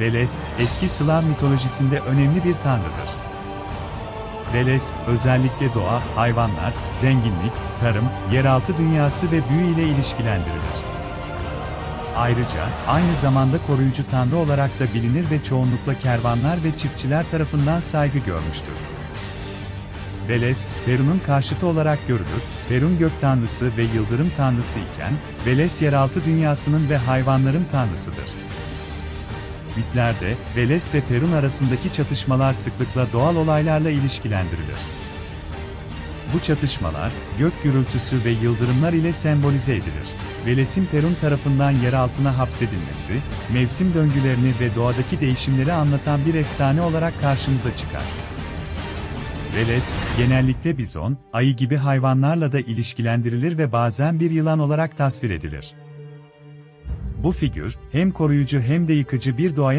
Veles, eski Slav mitolojisinde önemli bir tanrıdır. Veles, özellikle doğa, hayvanlar, zenginlik, tarım, yeraltı dünyası ve büyü ile ilişkilendirilir. Ayrıca, aynı zamanda koruyucu tanrı olarak da bilinir ve çoğunlukla kervanlar ve çiftçiler tarafından saygı görmüştür. Veles, Perun'un karşıtı olarak görülür, Perun gök tanrısı ve yıldırım tanrısı iken, Veles yeraltı dünyasının ve hayvanların tanrısıdır. Mitlerde, Veles ve Perun arasındaki çatışmalar sıklıkla doğal olaylarla ilişkilendirilir. Bu çatışmalar, gök gürültüsü ve yıldırımlar ile sembolize edilir. Veles'in Perun tarafından yer altına hapsedilmesi, mevsim döngülerini ve doğadaki değişimleri anlatan bir efsane olarak karşımıza çıkar. Veles, genellikle bizon, ayı gibi hayvanlarla da ilişkilendirilir ve bazen bir yılan olarak tasvir edilir. Bu figür, hem koruyucu hem de yıkıcı bir doğaya